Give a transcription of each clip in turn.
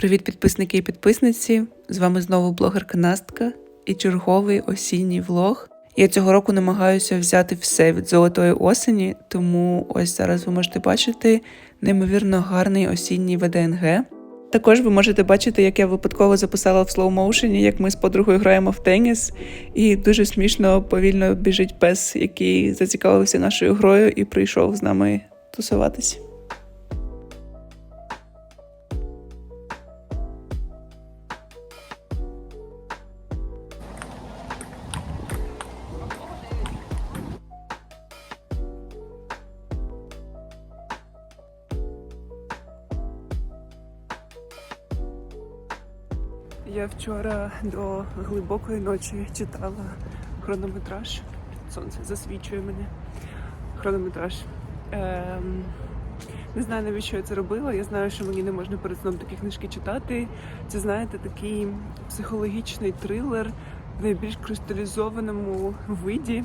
Привіт, підписники і підписниці! З вами знову блогерка Настка і черговий осінній влог. Я цього року намагаюся взяти все від золотої осені, тому ось зараз ви можете бачити неймовірно гарний осінній ВДНГ. Також ви можете бачити, як я випадково записала в слоумоушені, як ми з подругою граємо в теніс, і дуже смішно повільно біжить пес, який зацікавився нашою грою і прийшов з нами тусуватись. Я вчора до глибокої ночі читала хронометраж. Сонце засвічує мене. Хронометраж. Ем, не знаю, навіщо я це робила. Я знаю, що мені не можна перед сном такі книжки читати. Це, знаєте, такий психологічний трилер в найбільш кристалізованому виді.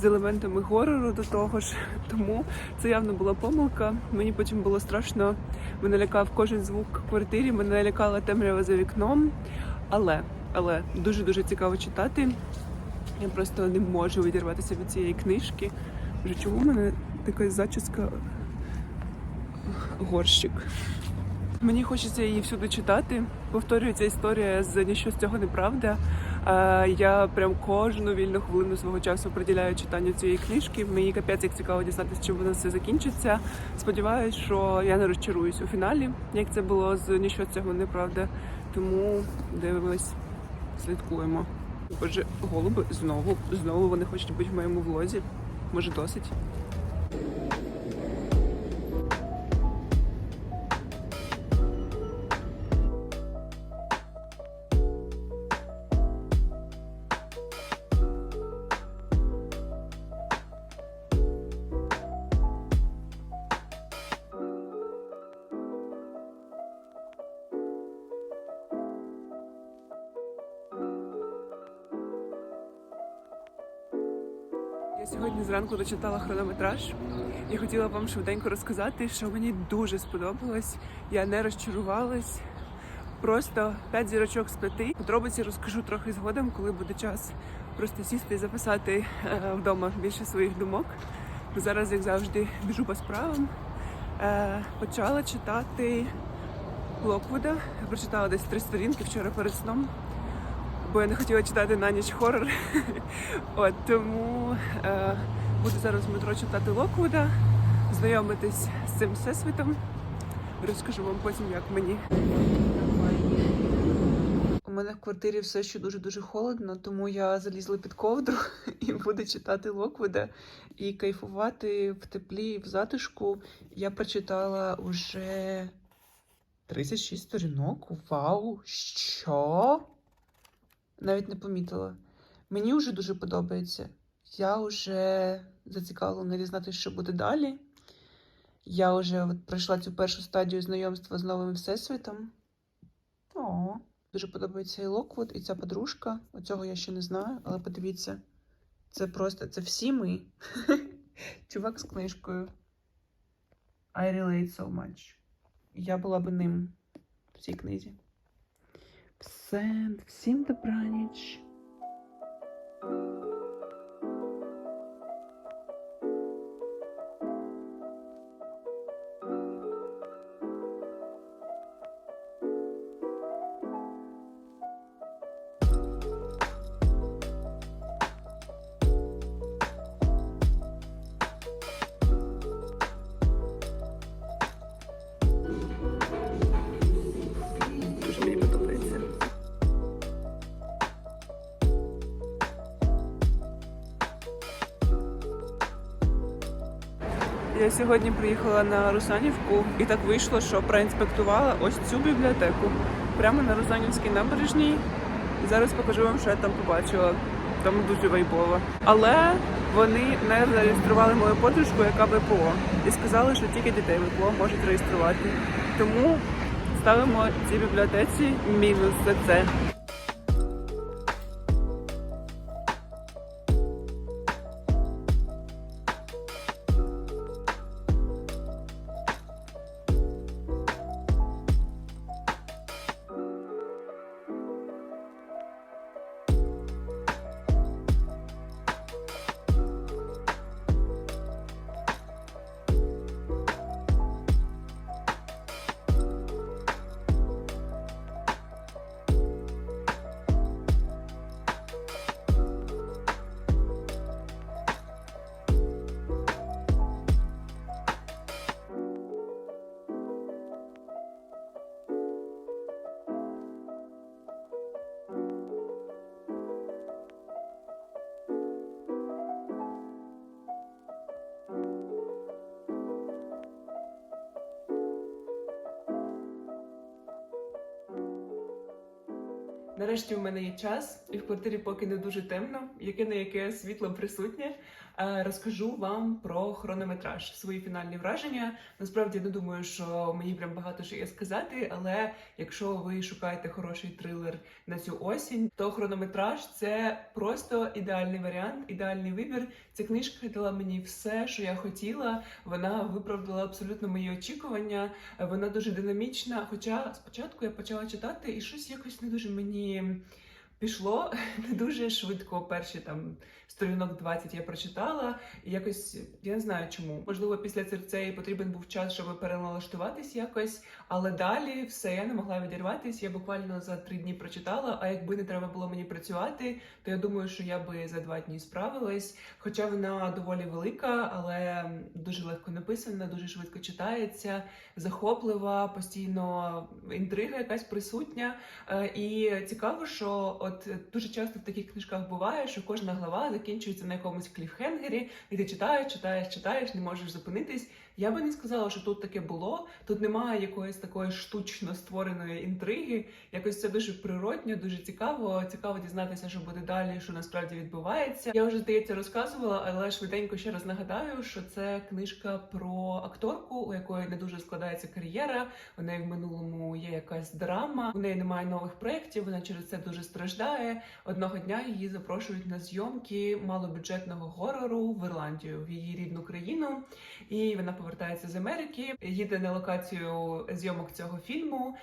З елементами горору до того ж, тому це явно була помилка. Мені потім було страшно. Мене лякав кожен звук в квартирі, мене лякала темрява за вікном. Але, але дуже дуже цікаво читати. Я просто не можу відірватися від цієї книжки. Вже чому в мене така зачіска горщик? Мені хочеться її всюди читати. Повторюється історія з ніщо з цього неправда. Е, Я прям кожну вільну хвилину свого часу приділяю читанню цієї книжки. Мені капець як цікаво дізнатися, чим воно все закінчиться. Сподіваюсь, що я не розчаруюсь у фіналі, як це було з ніщо з цього неправда. Тому дивимось, слідкуємо. Боже, голуби знову, знову вони хочуть бути в моєму влозі. Може, досить. Я сьогодні зранку дочитала хронометраж і хотіла вам швиденько розказати, що мені дуже сподобалось. Я не розчарувалась. Просто 5 зірочок з п'яти. Подробиці розкажу трохи згодом, коли буде час просто сісти і записати е, вдома більше своїх думок. Бо зараз, як завжди, біжу по справам. Е, почала читати Локвуда. Прочитала десь три сторінки вчора перед сном бо я не хотіла читати на ніч хорор. От тому е, буду зараз в метро читати Локвуда, знайомитись з цим всесвітом. Розкажу вам потім, як мені. У мене в квартирі все ще дуже дуже холодно, тому я залізла під ковдру і буду читати Локвуда і кайфувати в теплі, в затишку. Я прочитала уже 36 сторінок. Вау! Що? Навіть не помітила. Мені вже дуже подобається. Я вже зацікавлена дізнатися, що буде далі. Я вже от пройшла цю першу стадію знайомства з новим всесвітом. О, дуже подобається і Локвуд, і ця подружка. Оцього я ще не знаю, але подивіться, це просто це всі ми. Чувак з книжкою. I relate so much. Я була би ним в цій книзі. Все, всім добраніч. Сьогодні приїхала на Русанівку і так вийшло, що проінспектувала ось цю бібліотеку прямо на Русанівській набережній. Зараз покажу вам, що я там побачила. Там дуже вайбово. Але вони не зареєстрували мою подружку, яка ВПО, і сказали, що тільки дітей ВПО можуть реєструвати. Тому ставимо цій бібліотеці мінус за це. Нарешті у мене є час, і в квартирі поки не дуже темно, яке не яке світло присутнє. Е, Розкажу вам про хронометраж, свої фінальні враження. Насправді не думаю, що мені прям багато що є сказати, але якщо ви шукаєте хороший трилер на цю осінь, то хронометраж це просто ідеальний варіант, ідеальний вибір. Ця книжка дала мені все, що я хотіла. Вона виправдала абсолютно мої очікування. Вона дуже динамічна. Хоча спочатку я почала читати, і щось якось не дуже мені пішло не дуже швидко. Перші там сторінок 20 я прочитала. І якось я не знаю чому. Можливо, після церцеї потрібен був час, щоб переналаштуватись якось. Але далі все я не могла відірватись. Я буквально за три дні прочитала. А якби не треба було мені працювати, то я думаю, що я би за два дні справилась. Хоча вона доволі велика, але дуже легко написана, дуже швидко читається, захоплива, постійно інтрига якась присутня. Е, І цікаво, що от дуже часто в таких книжках буває, що кожна глава закінчується на якомусь кліфхенгері, і ти читаєш, читаєш, читаєш, не можеш зупинитись. Я би не сказала, що тут таке було. Тут немає якоїсь такої штучно створеної інтриги. Якось це дуже природньо, дуже цікаво. Цікаво дізнатися, що буде далі, що насправді відбувається. Я вже здається розказувала, але швиденько ще раз нагадаю, що це книжка про акторку, у якої не дуже складається кар'єра. У неї в минулому є якась драма. У неї немає нових проєктів. Вона через це дуже страждає. Одного дня її запрошують на зйомки малобюджетного горору в Ірландію в її рідну країну. І вона повертається з Америки, їде на локацію зйомок цього фільму.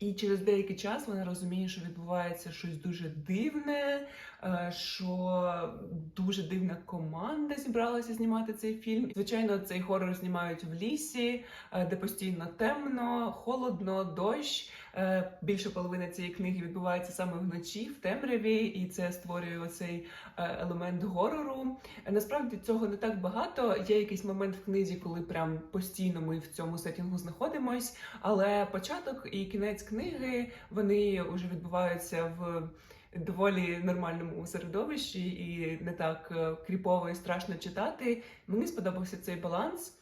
І через деякий час вона розуміє, що відбувається щось дуже дивне, е, що дуже дивна команда зібралася знімати цей фільм. Звичайно, цей хорор знімають в лісі, е, де постійно темно, холодно, дощ. Е, Більше половини цієї книги відбувається саме вночі, в темряві, і це створює оцей е, елемент горору. Насправді цього не так багато. Є якийсь момент в книзі, коли прям постійно ми в цьому сетінгу знаходимось. Але початок і кінець книги вони вже відбуваються в доволі нормальному середовищі і не так е, кріпово і страшно читати. Мені сподобався цей баланс.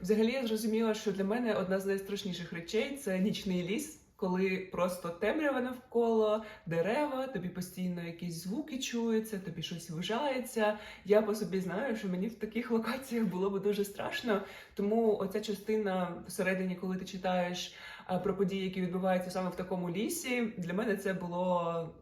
Взагалі я зрозуміла, що для мене одна з найстрашніших речей це нічний ліс. Коли просто темрява навколо, дерева, тобі постійно якісь звуки чуються, тобі щось вважається. Я по собі знаю, що мені в таких локаціях було би дуже страшно. Тому оця частина всередині, коли ти читаєш про події, які відбуваються саме в такому лісі, для мене це було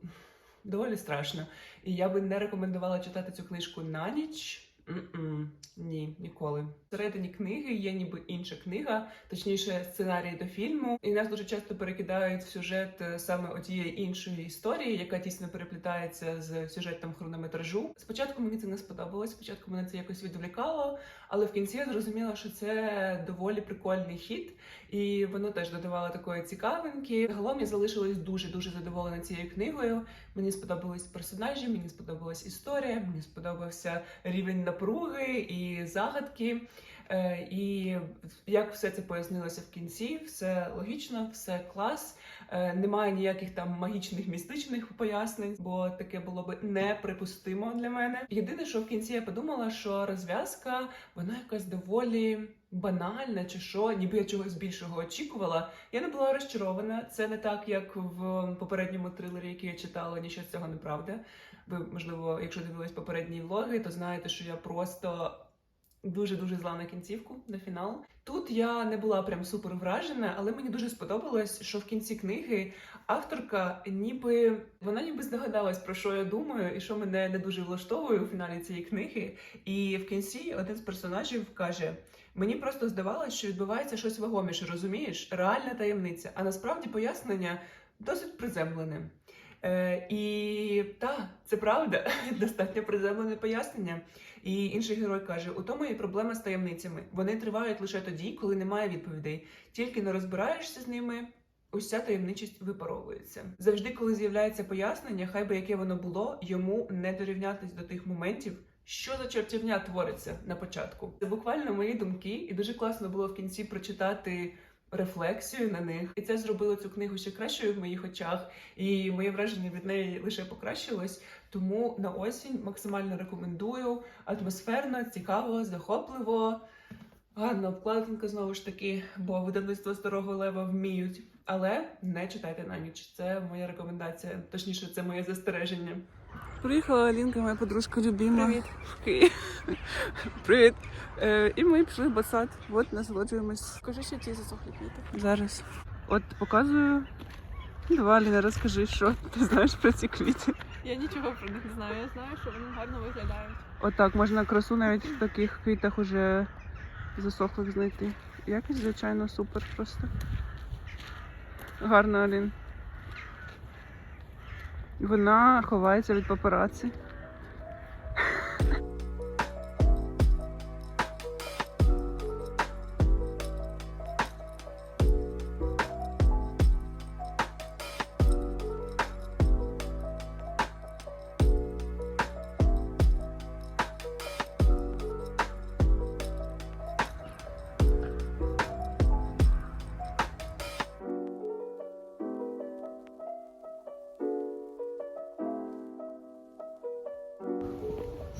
доволі страшно. І я би не рекомендувала читати цю книжку на ніч. М-м, Ні, ніколи. Всередині книги є ніби інша книга, точніше, сценарій до фільму. І нас дуже часто перекидають в сюжет е, саме отієї іншої історії, яка тісно переплітається з сюжетом хронометражу. Спочатку мені це не сподобалось, спочатку мене це якось відволікало, але в кінці я зрозуміла, що це доволі прикольний хід, і воно теж додавало такої цікавинки. Загалом я залишилась дуже дуже задоволена цією книгою. Мені сподобались персонажі, мені сподобалась історія, мені сподобався рівень напруги і загадки. Е, І як все це пояснилося в кінці, все логічно, все клас. Е, Немає ніяких там магічних містичних пояснень, бо таке було би неприпустимо для мене. Єдине, що в кінці я подумала, що розв'язка вона якась доволі банальна, чи що, ніби я чогось більшого очікувала. Я не була розчарована. Це не так, як в попередньому трилері, який я читала, нічого з цього не правда. Ви, можливо, якщо дивились попередні влоги, то знаєте, що я просто дуже дуже зла на кінцівку на фінал. Тут я не була прям супер вражена, але мені дуже сподобалось, що в кінці книги авторка, ніби вона ніби здогадалась про що я думаю, і що мене не дуже влаштовує у фіналі цієї книги. І в кінці один з персонажів каже: Мені просто здавалось, що відбувається щось вагоміше, розумієш? Реальна таємниця. А насправді пояснення досить приземлене. Е, і так, це правда, достатньо приземлене пояснення. І інший герой каже: у тому і проблема з таємницями. Вони тривають лише тоді, коли немає відповідей. Тільки не розбираєшся з ними. Уся таємничість випаровується. Завжди, коли з'являється пояснення, хай би яке воно було, йому не дорівнятись до тих моментів, що за чортівня твориться на початку. Це буквально мої думки, і дуже класно було в кінці прочитати рефлексію на них. І це зробило цю книгу ще кращою в моїх очах, і моє враження від неї лише покращилось. Тому на осінь максимально рекомендую атмосферно, цікаво, захопливо. Гарна обкладинка знову ж таки, бо видавництво старого лева вміють Але не читайте на ніч. Це моя рекомендація. Точніше, це моє застереження. Приїхала Алінка, моя подружка любима. Привіт. В Київ. Привіт. Е, і ми пішли в басад. От насолоджуємось. Скажи, що ті засохлі квіти. Зараз. От показую. Давай, Аліна, розкажи, що ти знаєш про ці квіти. Я нічого про них не знаю. Я знаю, що вони гарно виглядають. Отак, можна красу навіть в таких квітах уже засохлих знайти. Якось, звичайно, супер просто. Гарно, Алін. Вона ховається від папараці.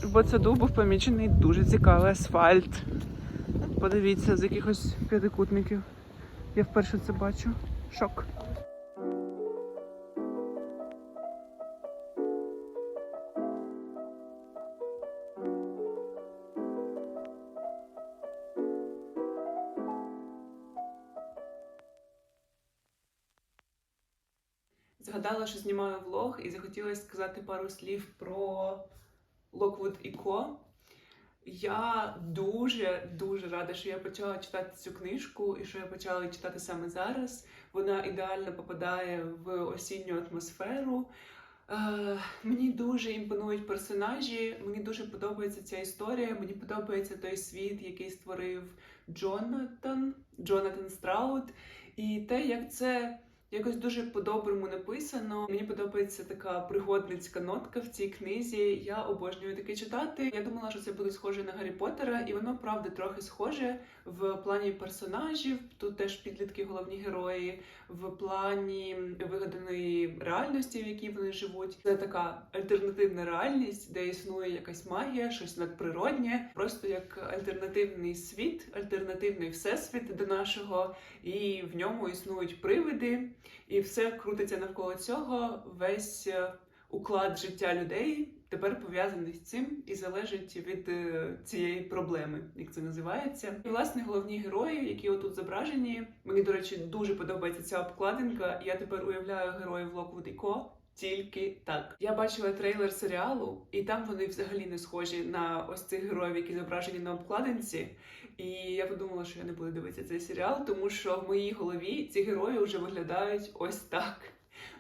В саду був помічений дуже цікавий асфальт. Подивіться, з якихось п'ятикутників. Я вперше це бачу. Шок. Згадала, що знімаю влог, і захотілося сказати пару слів про Lockwood і Co. Я дуже дуже рада, що я почала читати цю книжку і що я почала читати саме зараз. Вона ідеально попадає в осінню атмосферу. Е, мені дуже імпонують персонажі, мені дуже подобається ця історія. Мені подобається той світ, який створив Джонатан, Джонатан Страут, і те, як це якось дуже по-доброму написано. Мені подобається така пригодницька нотка в цій книзі. Я обожнюю таке читати. Я думала, що це буде схоже на Гаррі Поттера, і воно правда трохи схоже в плані персонажів. Тут теж підлітки головні герої, в плані вигаданої реальності, в якій вони живуть. Це така альтернативна реальність, де існує якась магія, щось надприроднє, просто як альтернативний світ, альтернативний всесвіт до нашого, і в ньому існують привиди. І все крутиться навколо цього. Весь е, уклад життя людей тепер пов'язаний з цим і залежить від е, цієї проблеми, як це називається. І власне головні герої, які отут зображені. Мені, до речі, дуже подобається ця обкладинка. Я тепер уявляю героїв Lockwood Co. Тільки так. Я бачила трейлер серіалу, і там вони взагалі не схожі на ось цих героїв, які зображені на обкладинці. І я подумала, що я не буду дивитися цей серіал, тому що в моїй голові ці герої вже виглядають ось так.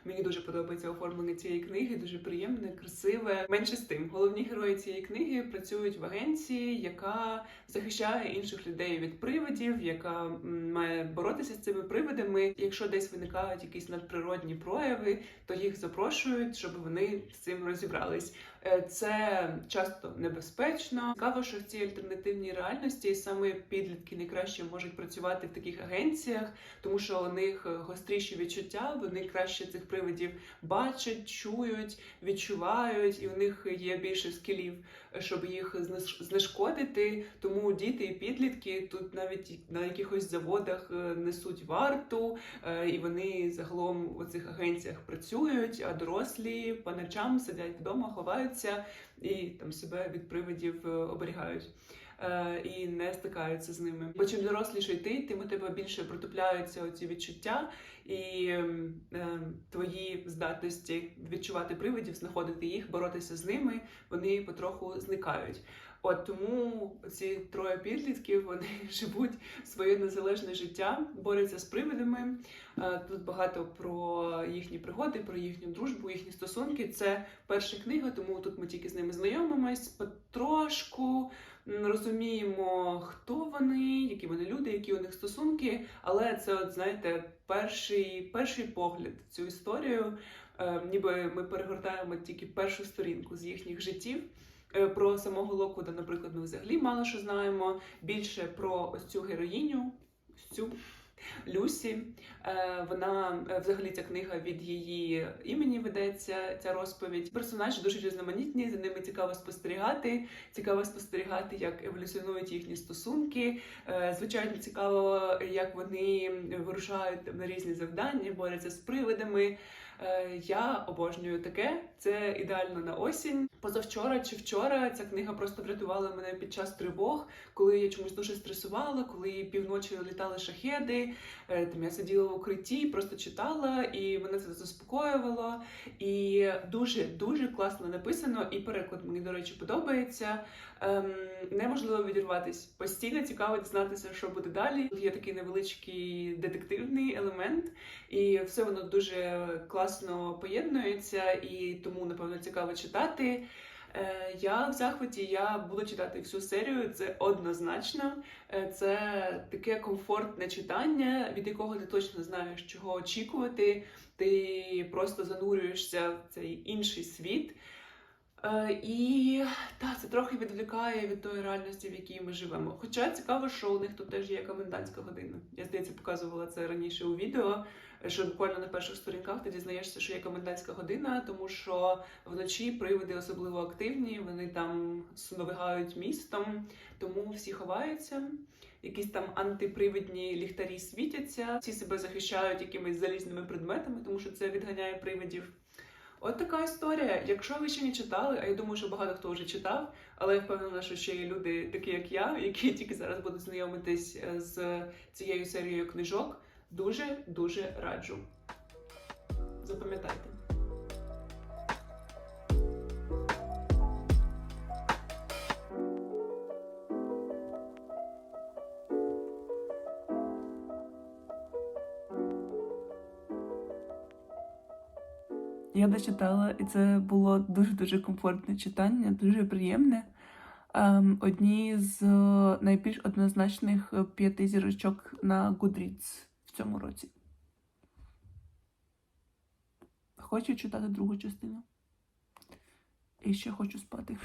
Мені дуже подобається оформлення цієї книги, дуже приємне, красиве. Менше з тим, головні герої цієї книги працюють в агенції, яка захищає інших людей від привидів, яка має боротися з цими привидами. Якщо десь виникають якісь надприродні прояви, то їх запрошують, щоб вони з цим розібрались. Е, Це часто небезпечно. Цікаво, що в цій альтернативній реальності саме підлітки найкраще можуть працювати в таких агенціях, тому що у них е, гостріші відчуття, вони краще цих привидів бачать, чують, відчувають, і у них є більше скілів, щоб їх знешкодити. Тому діти і підлітки тут навіть на якихось заводах е, несуть варту, е, і вони загалом у цих агенціях працюють, а дорослі по ночам сидять вдома, ховаються і там себе від привидів е, оберігають. Е, І не стикаються з ними. Бо чим доросліше ти, тим у тебе більше протупляються оці відчуття, і ем, твої здатності відчувати привидів, знаходити їх, боротися з ними, вони потроху зникають. От тому ці троє підлітків вони живуть своє незалежне життя, борються з привидами. Е, Тут багато про їхні пригоди, про їхню дружбу, їхні стосунки. Це перша книга, тому тут ми тільки з ними знайомимось потрошку. Розуміємо, хто вони, які вони люди, які у них стосунки. Але це, от знаєте, перший, перший погляд цю історію. Е, ніби ми перегортаємо тільки першу сторінку з їхніх життів. Е, Про самого Локвуда, наприклад, ми взагалі мало що знаємо. Більше про ось цю героїню, ось цю Люсі. Е, Вона е, взагалі ця книга від її імені ведеться. Ця розповідь. Персонажі дуже різноманітні. За ними цікаво спостерігати. Цікаво спостерігати, як еволюціонують їхні стосунки. Звичайно, цікаво, як вони вирушають на різні завдання, борються з привидами. Я обожнюю таке. Це ідеально на осінь. Позавчора чи вчора ця книга просто врятувала мене під час тривог, коли я чомусь дуже стресувала, коли півночі літали шахеди. Е, Там я сиділа в укритті, просто читала, і мене це заспокоювало. І дуже дуже класно написано. І переклад мені, до речі, подобається. Ем, неможливо відірватись. Постійно цікаво дізнатися, що буде далі. Є такий невеличкий детективний елемент, і все воно дуже класно поєднується, і тому напевно цікаво читати. Е, Я в захваті, я буду читати всю серію. Це однозначно. Е, Це таке комфортне читання, від якого ти точно знаєш, чого очікувати. Ти просто занурюєшся в цей інший світ. Е, І так, це трохи відвлікає від тої реальності, в якій ми живемо. Хоча цікаво, що у них тут теж є комендантська година. Я здається, показувала це раніше у відео. Що буквально на перших сторінках ти дізнаєшся, що є комендантська година, тому що вночі привиди особливо активні, вони там сновигають містом, тому всі ховаються. Якісь там антипривидні ліхтарі світяться, всі себе захищають якимись залізними предметами, тому що це відганяє привидів. От така історія. Якщо ви ще не читали, а я думаю, що багато хто вже читав, але я впевнена, що ще є люди, такі як я, які тільки зараз будуть знайомитись е, з цією серією книжок. Дуже дуже раджу. Запам'ятайте. Я дочитала, і це було дуже-дуже комфортне читання, дуже приємне. Ем, Одні з е, найбільш однозначних е, п'яти зірочок на Goodreads в цьому році. Хочу читати другу частину. І ще хочу спати.